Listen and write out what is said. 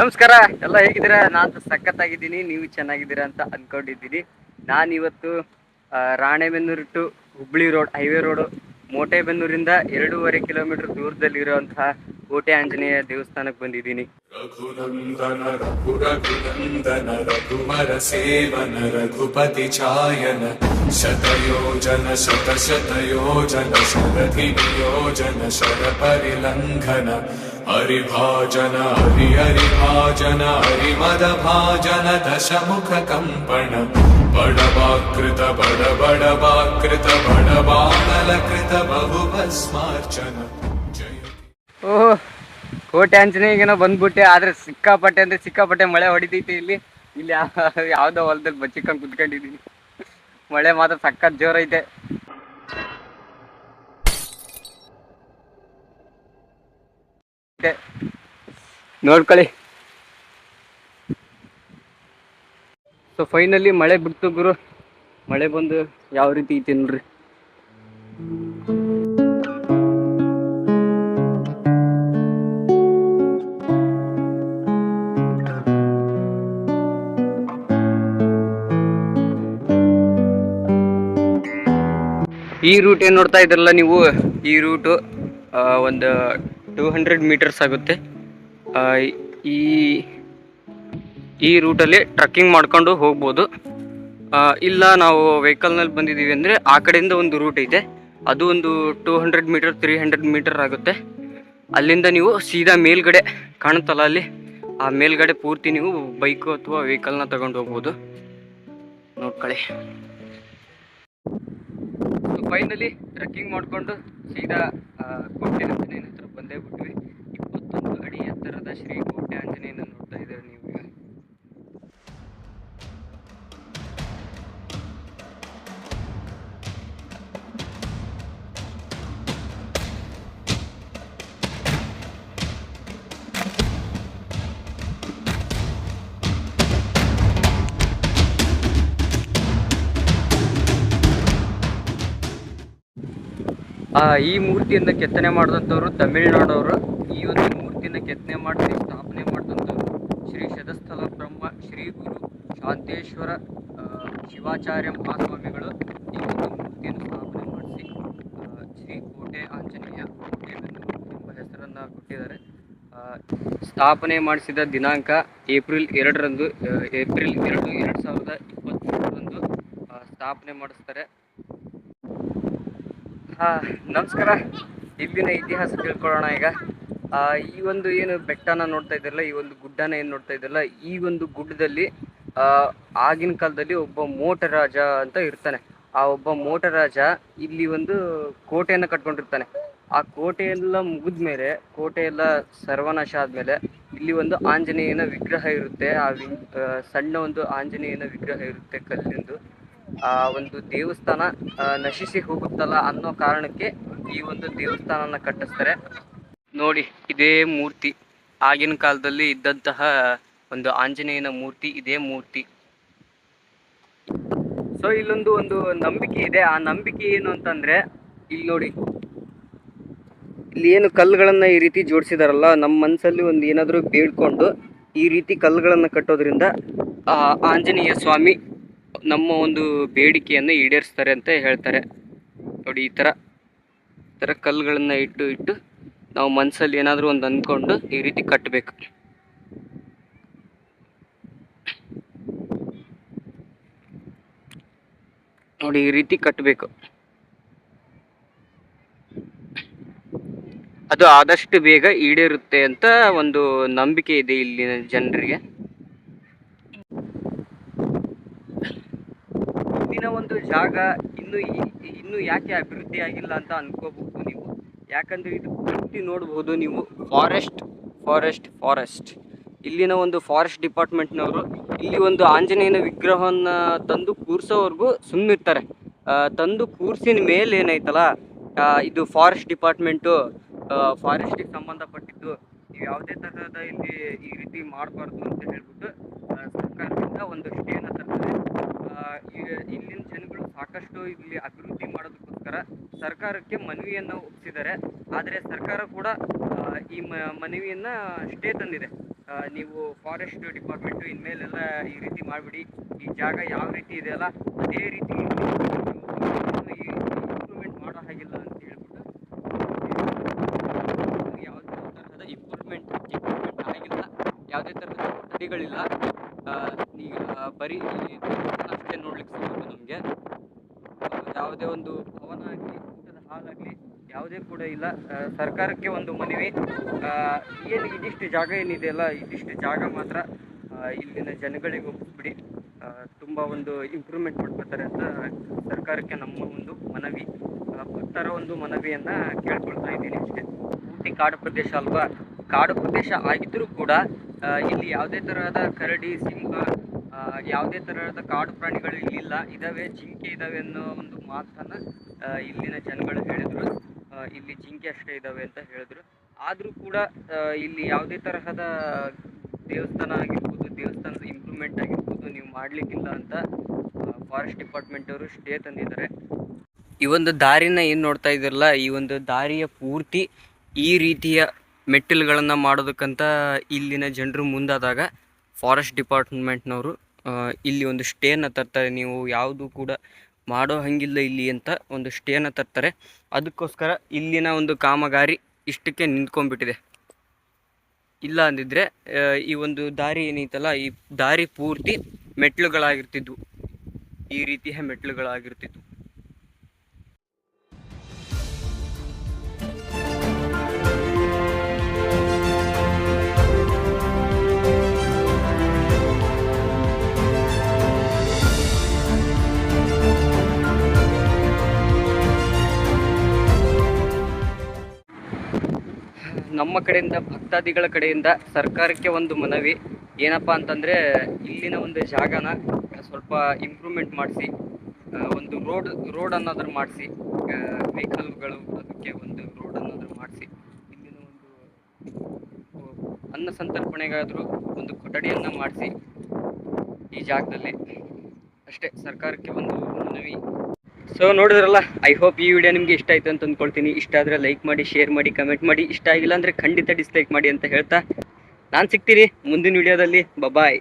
ನಮಸ್ಕಾರ, ಎಲ್ಲ ಹೇಗಿದ್ದೀರಾ? ನಾನು ಸಖತ್ತಾಗಿದ್ದೀನಿ, ನೀವು ಚೆನ್ನಾಗಿದ್ದೀರಾ ಅಂತ ಅಂದ್ಕೊಂಡಿದ್ದೀನಿ ನಾನಿವತ್ತು Ranebennur to Hubli road, highway road, ಮೋಟೆಬೆನ್ನೂರಿಂದ ಎರಡೂವರೆ ಕಿಲೋಮೀಟರ್ ದೂರದಲ್ಲಿ ಇರುವಂತಹ ಕೋಟೆ ಆಂಜನೇಯ ದೇವಸ್ಥಾನಕ್ಕೆ ಬಂದಿದ್ದೀನಿ. ರಘುನಂದನ ರಘು ರಘುನಂದನ ಸೇವನ, ರಘುಪತಿ ಛಾಯನ ಶತಯೋಜನ ಶತ हरिभाजन हरि हरिभाजन हरिमदभाजन दशमुख कम्पण बडवाकृत बड बडवाकृत बडवानलकृत बहुभस्मार्चन जयति ಓಹ್ ಕೋಟೆ ಆಂಜನೇಯಗೇನೋ ಬಂದ್ಬಿಟ್ಟೆ ಆದ್ರೆ ಸಿಕ್ಕಾಪಟ್ಟೆ ಅಂದ್ರೆ ಸಿಕ್ಕಾಪಟ್ಟೆ ಮಳೆ ಹೊಡಿತೈತಿ ಇಲ್ಲಿ ಇಲ್ಲಿ ಯಾ- ಯಾವ್ದೋ ಹೊಲದಲ್ಲಿ ಬಚ್ಚಿಕೊಂಡು ಕುತ್ಕೊಂಡಿದ್ದೀನಿ ಮಳೆ ಮಾತ್ರ ಸಖತ್ ಜೋರೈತೆ ನೋಡ್ಕೊಳ್ಳಿ. ಸೊ ಫೈನಲಿ ಮಳೆ ಬಿಡ್ತು ಗುರು. ಮಳೆ ಬಂದು ಯಾವ ರೀತಿ ಐತಿ ನೋಡ್ರಿ? ಈ ರೂಟ್ ಏನ್ ನೋಡ್ತಾ ಇದ್ರಲ್ಲ ನೀವು? ಈ ರೂಟು ಒಂದು ಟೂ ಹಂಡ್ರೆಡ್ ಮೀಟರ್ಸ್ ಆಗುತ್ತೆ. ಈ ಈ ರೂಟಲ್ಲಿ ಟ್ರಕ್ಕಿಂಗ್ ಮಾಡ್ಕೊಂಡು ಹೋಗ್ಬೋದು. ಇಲ್ಲ ನಾವು ವೆಹಿಕಲ್ನಲ್ಲಿ ಬಂದಿದ್ದೀವಿ ಅಂದರೆ ಆ ಕಡೆಯಿಂದ ಒಂದು ರೂಟ್ ಐತೆ. ಅದು ಒಂದು two hundred metre three hundred metre ಆಗುತ್ತೆ. ಅಲ್ಲಿಂದ ನೀವು ಸೀದಾ ಮೇಲ್ಗಡೆ ಕಾಣುತ್ತಲ್ಲ ಅಲ್ಲಿ? ಆ ಮೇಲ್ಗಡೆ ಪೂರ್ತಿ ನೀವು ಬೈಕು ಅಥವಾ ವೆಹಿಕಲ್ನ ತಗೊಂಡು ಹೋಗ್ಬೋದು. ನೋಡ್ಕೊಳ್ಳಿ. ಫೈನಲಿ ಟ್ರೆಕ್ಕಿಂಗ್ ಮಾಡಿಕೊಂಡು ಸೀದಾ ಆ, ಬಂದೇ ಬಿಟ್ವಿ. ಇಪ್ಪತ್ತೊಂದು ಅಡಿ ಎತ್ತರದ ಶ್ರೀ ಕೋಟೆ ಆಂಜನೇಯನ ನೋಡ್ತಾ ಇದ್ದೀರಾ ನೀವು ಈಗ? ಈ ಮೂರ್ತಿಯನ್ನು ಕೆತ್ತನೆ ಮಾಡಿದಂಥವ್ರು ತಮಿಳ್ನಾಡವರು. ಈ ಒಂದು ಮೂರ್ತಿಯನ್ನು ಕೆತ್ತನೆ ಮಾಡಿ ಸ್ಥಾಪನೆ ಮಾಡಿದಂಥವ್ರು ಶ್ರೀ ಶತಸ್ಥಲ ಬ್ರಹ್ಮ, ಶ್ರೀ ಗುರು ಶಾಂತೇಶ್ವರ ಶಿವಾಚಾರ್ಯ ಮಹಾಸ್ವಾಮಿಗಳು ಈ ಒಂದು ಮೂರ್ತಿಯನ್ನು ಸ್ಥಾಪನೆ ಮಾಡಿಸಿ ಶ್ರೀ ಕೋಟೆ ಆಂಜನೇಯ ಎಂಬ ಹೆಸರನ್ನು ಕೊಟ್ಟಿದ್ದಾರೆ. ಸ್ಥಾಪನೆ ಮಾಡಿಸಿದ ದಿನಾಂಕ ಏಪ್ರಿಲ್ ಎರಡರಂದು ಏಪ್ರಿಲ್ ಎರಡು ಎರಡು ಸಾವಿರದ ಇಪ್ಪತ್ತ್ಮೂರರಂದು ಸ್ಥಾಪನೆ ಮಾಡಿಸ್ತಾರೆ. ನಮಸ್ಕಾರ. ಇಲ್ಲಿನ ಇತಿಹಾಸ ತಿಳ್ಕೊಳ್ಳೋಣ ಈಗ. ಈ ಒಂದು ಏನು ಬೆಟ್ಟನ ನೋಡ್ತಾ ಇದ್ದಲ್ಲ ಈ ಒಂದು ಗುಡ್ಡನ ಏನು ನೋಡ್ತಾ ಇದ್ದಲ್ಲ ಈ ಒಂದು ಗುಡ್ಡದಲ್ಲಿ ಆಗಿನ ಕಾಲದಲ್ಲಿ ಒಬ್ಬ ಮೋಟ ರಾಜ ಅಂತ ಇರ್ತಾನೆ. ಆ ಒಬ್ಬ ಮೋಟ ರಾಜ ಇಲ್ಲಿ ಒಂದು ಕೋಟೆಯನ್ನು ಕಟ್ಕೊಂಡಿರ್ತಾನೆ. ಆ ಕೋಟೆ ಎಲ್ಲ ಮುಗಿದ್ಮೇಲೆ ಕೋಟೆ ಎಲ್ಲ ಸರ್ವನಾಶ ಆದ್ಮೇಲೆ ಇಲ್ಲಿ ಒಂದು ಆಂಜನೇಯನ ವಿಗ್ರಹ ಇರುತ್ತೆ. ಆ, ಸಣ್ಣ ಒಂದು ಆಂಜನೇಯನ ವಿಗ್ರಹ ಇರುತ್ತೆ ಕಲ್ಲಿಂದು. ಆ, ಒಂದು ದೇವಸ್ಥಾನ ನಶಿಸಿ ಹೋಗುತ್ತಲ್ಲ ಅನ್ನೋ ಕಾರಣಕ್ಕೆ ಈ ಒಂದು ದೇವಸ್ಥಾನನ ಕಟ್ಟಿಸ್ತಾರೆ. ನೋಡಿ, ಇದೇ ಮೂರ್ತಿ. ಆಗಿನ ಕಾಲದಲ್ಲಿ ಇದ್ದಂತಹ ಒಂದು ಆಂಜನೇಯನ ಮೂರ್ತಿ, ಇದೇ ಮೂರ್ತಿ. ಸೊ ಇಲ್ಲೊಂದು ಒಂದು ನಂಬಿಕೆ ಇದೆ. ಆ ನಂಬಿಕೆ ಏನು ಅಂತಂದ್ರೆ, ಇಲ್ಲಿ ನೋಡಿ. ಇಲ್ಲಿ ಏನು ಕಲ್ಲುಗಳನ್ನ ಈ ರೀತಿ ಜೋಡಿಸಿದಾರಲ್ಲ, ನಮ್ಮ ಮನಸ್ಸಲ್ಲಿ ಒಂದು ಏನಾದರೂ ಬೇಡ್ಕೊಂಡು ಈ ರೀತಿ ಕಲ್ಲುಗಳನ್ನ ಕಟ್ಟೋದ್ರಿಂದ ಆಂಜನೇಯ ಸ್ವಾಮಿ ನಮ್ಮ ಒಂದು ಬೇಡಿಕೆಯನ್ನು ಈಡೇರಿಸ್ತಾರೆ ಅಂತ ಹೇಳ್ತಾರೆ. ನೋಡಿ, ಈ ಥರ ಈ ಥರ ಕಲ್ಲುಗಳನ್ನು ಇಟ್ಟು ಇಟ್ಟು ನಾವು ಮನಸ್ಸಲ್ಲಿ ಏನಾದರೂ ಒಂದು ಅಂದ್ಕೊಂಡು ಈ ರೀತಿ ಕಟ್ಟಬೇಕು. ನೋಡಿ, ಈ ರೀತಿ ಕಟ್ಟಬೇಕು. ಅದು ಆದಷ್ಟು ಬೇಗ ಈಡೇರುತ್ತೆ ಅಂತ ಒಂದು ನಂಬಿಕೆ ಇದೆ ಇಲ್ಲಿನ ಜನರಿಗೆ. ಇಲ್ಲಿನ ಒಂದು ಜಾಗ ಇನ್ನು ಇನ್ನು ಯಾಕೆ ಅಭಿವೃದ್ಧಿ ಆಗಿಲ್ಲ ಅಂತ ಅನ್ಕೋಬಹುದು ನೀವು? ಯಾಕಂದ್ರೆ ಇದು ಪೂರ್ತಿ ನೋಡಬಹುದು ನೀವು. ಫಾರೆಸ್ಟ್ ಫಾರೆಸ್ಟ್ ಫಾರೆಸ್ಟ್ ಇಲ್ಲಿನ ಒಂದು ಫಾರೆಸ್ಟ್ ಡಿಪಾರ್ಟ್ಮೆಂಟ್ನವರು ಇಲ್ಲಿ ಒಂದು ಆಂಜನೇಯನ ವಿಗ್ರಹವನ್ನ ತಂದು ಕೂರ್ಸೋವರೆಗೂ ಸುಮ್ಮನಿರ್ತಾರೆ ತಂದು ಕೂರ್ಸಿನ ಮೇಲೆ ಏನಾಯ್ತಲ್ಲ ಇದು ಫಾರೆಸ್ಟ್ ಡಿಪಾರ್ಟ್ಮೆಂಟು ಫಾರೆಸ್ಟಿಗೆ ಸಂಬಂಧಪಟ್ಟಿದ್ದು ನೀವು ಯಾವುದೇ ತರಹದ ಇಲ್ಲಿ ಈ ರೀತಿ ಮಾಡಬಾರ್ದು ಅಂತ ಹೇಳ್ಬಿಟ್ಟು ಸರ್ಕಾರದಿಂದ ಒಂದು ಸ್ಟೇನ ತರ್ತಾರೆ. ಈಗ ಇಲ್ಲಿನ ಜನಗಳು ಸಾಕಷ್ಟು ಇಲ್ಲಿ ಅಭಿವೃದ್ಧಿ ಮಾಡೋದಕ್ಕೋಸ್ಕರ ಸರ್ಕಾರಕ್ಕೆ ಮನವಿಯನ್ನು ಒಪ್ಪಿಸಿದ್ದಾರೆ ಆದರೆ ಸರ್ಕಾರ ಕೂಡ ಈ ಮನವಿಯನ್ನು ಸ್ಟೇ ತಂದಿದೆ. ನೀವು ಫಾರೆಸ್ಟ್ ಡಿಪಾರ್ಟ್ಮೆಂಟು ಇನ್ಮೇಲೆಲ್ಲ ಈ ರೀತಿ ಮಾಡಿಬಿಡಿ. ಈ ಜಾಗ ಯಾವ ರೀತಿ ಇದೆಯಲ್ಲ ಅದೇ ರೀತಿ ಇಂಪ್ರೂವ್ಮೆಂಟ್ ಮಾಡೋ ಹಾಗಿಲ್ಲ ಅಂತ ಹೇಳ್ಬಿಟ್ಟು ಯಾವುದೇ ತರಹದ ಇಂಪ್ರೂವ್ಮೆಂಟ್ ಇಂಪ್ರೂವ್ಮೆಂಟ್ ಆಗಿಲ್ಲ. ಯಾವುದೇ ತರಹದ ಕೊಠಡಿಗಳಿಲ್ಲ ಈಗ ಬರೀ ನೋಡ್ಲಿಕ್ಕೆ ಸಿಗುತ್ತೆ ನಮಗೆ. ಯಾವುದೇ ಒಂದು ಭವನ ಆಗಲಿ ಊಟದ ಹಾಲಾಗಲಿ ಯಾವುದೇ ಕೂಡ ಇಲ್ಲ. ಸರ್ಕಾರಕ್ಕೆ ಒಂದು ಮನವಿ. ಏನು ಇದಿಷ್ಟು ಜಾಗ ಏನಿದೆಯಲ್ಲ ಇದಿಷ್ಟು ಜಾಗ ಮಾತ್ರ ಇಲ್ಲಿನ ಜನಗಳಿಗೆ ಒಪ್ಪಿಸ್ಬಿಡಿ ತುಂಬ ಒಂದು ಇಂಪ್ರೂವ್ಮೆಂಟ್ ಮಾಡ್ಕೊತಾರೆ ಅಂತ ಸರ್ಕಾರಕ್ಕೆ ನಮ್ಮ ಒಂದು ಮನವಿ. ಭಕ್ತರ ಒಂದು ಮನವಿಯನ್ನು ಕೇಳ್ಕೊಳ್ತಾ ಇದ್ದೀನಿ ಅಷ್ಟೇ. ಊಟಿ ಕಾಡು ಪ್ರದೇಶ ಅಲ್ವಾ? ಕಾಡು ಪ್ರದೇಶ ಆಗಿದ್ರೂ ಕೂಡ ಇಲ್ಲಿ ಯಾವುದೇ ತರಹದ ಕರಡಿ, ಸಿಂಹ ಯಾವುದೇ ತರಹದ ಕಾಡು ಪ್ರಾಣಿಗಳು ಇಲ್ಲಿಲ್ಲ. ಇದಾವೆ ಜಿಂಕೆ ಇದಾವೆ ಅನ್ನೋ ಒಂದು ಮಾತನ್ನ ಇಲ್ಲಿನ ಜನಗಳು ಹೇಳಿದ್ರು. ಇಲ್ಲಿ ಜಿಂಕೆ ಅಷ್ಟೇ ಇದಾವೆ ಅಂತ ಹೇಳಿದ್ರು. ಆದರೂ ಕೂಡ ಇಲ್ಲಿ ಯಾವುದೇ ತರಹದ ದೇವಸ್ಥಾನ ಆಗಿರ್ಬೋದು, ದೇವಸ್ಥಾನದ ಇಂಪ್ರೂವ್ಮೆಂಟ್ ಆಗಿರ್ಬೋದು, ನೀವು ಮಾಡ್ಲಿಕ್ಕಿಲ್ಲ ಅಂತ ಫಾರೆಸ್ಟ್ ಡಿಪಾರ್ಟ್ಮೆಂಟ್ ಅವರು ಸ್ಟೇ ತಂದಿದ್ದಾರೆ. ಈ ಒಂದು ದಾರಿನ ಏನು ನೋಡ್ತಾ ಇದ್ರಲ್ಲ ಈ ಒಂದು ದಾರಿಯ ಪೂರ್ತಿ ಈ ರೀತಿಯ ಮೆಟ್ಟಿಲುಗಳನ್ನು ಮಾಡೋದಕ್ಕಂತ ಇಲ್ಲಿನ ಜನರು ಮುಂದಾದಾಗ ಫಾರೆಸ್ಟ್ ಡಿಪಾರ್ಟ್ಮೆಂಟ್ನವರು ಇಲ್ಲಿ ಒಂದು ಸ್ಟೇನ ತರ್ತಾರೆ. ನೀವು ಯಾವುದು ಕೂಡ ಮಾಡೋ ಹಂಗಿಲ್ಲ ಇಲ್ಲಿ ಅಂತ ಒಂದು ಸ್ಟೇನ ತರ್ತಾರೆ. ಅದಕ್ಕೋಸ್ಕರ ಇಲ್ಲಿನ ಒಂದು ಕಾಮಗಾರಿ ಇಷ್ಟಕ್ಕೆ ನಿಂತ್ಕೊಂಡ್ಬಿಟ್ಟಿದೆ. ಇಲ್ಲ ಅಂದಿದ್ರೆ ಈ ಒಂದು ದಾರಿ ಏನೈತಲ್ಲ, ಈ ದಾರಿ ಪೂರ್ತಿ ಮೆಟ್ಲುಗಳಾಗಿರ್ತಿದ್ವು. ಈ ರೀತಿಯ ಮೆಟ್ಲುಗಳಾಗಿರ್ತಿದ್ವು. ನಮ್ಮ ಕಡೆಯಿಂದ, ಭಕ್ತಾದಿಗಳ ಕಡೆಯಿಂದ ಸರ್ಕಾರಕ್ಕೆ ಒಂದು ಮನವಿ. ಏನಪ್ಪ ಅಂತಂದರೆ, ಇಲ್ಲಿನ ಒಂದು ಜಾಗನ ಸ್ವಲ್ಪ ಇಂಪ್ರೂವ್ಮೆಂಟ್ ಮಾಡಿಸಿ ಒಂದು ರೋಡ್ ರೋಡ್ ಅನ್ನೋದ್ರ ಮಾಡಿಸಿ ವೆಹಿಕಲ್ಗಳು ಅದಕ್ಕೆ ಒಂದು ರೋಡ್ ಅನ್ನೋದ್ರ ಮಾಡಿಸಿ, ಇಲ್ಲಿನ ಒಂದು ಅನ್ನ ಸಂತರ್ಪಣೆಗಾದರೂ ಒಂದು ಕೊಠಡಿಯನ್ನು ಮಾಡಿಸಿ ಈ ಜಾಗದಲ್ಲಿ. ಅಷ್ಟೇ, ಸರ್ಕಾರಕ್ಕೆ ಒಂದು ಮನವಿ. ಸೊ ನೋಡಿದ್ರಲ್ಲ ಐ ಹೋಪ್ ಈ ವಿಡಿಯೋ ನಿಮಗೆ ಇಷ್ಟ ಆಯ್ತು ಅಂತ ಅಂದ್ಕೊಳ್ತೀನಿ. ಇಷ್ಟ ಆದರೆ ಲೈಕ್ ಮಾಡಿ ಶೇರ್ ಮಾಡಿ ಕಮೆಂಟ್ ಮಾಡಿ. ಇಷ್ಟ ಆಗಿಲ್ಲ ಅಂದರೆ ಖಂಡಿತ ಡಿಸ್ಲೈಕ್ ಮಾಡಿ ಅಂತ ಹೇಳ್ತಾ. ನಾನು ಸಿಗ್ತೀನಿ ಮುಂದಿನ ವಿಡಿಯೋದಲ್ಲಿ ಬಬಾಯ್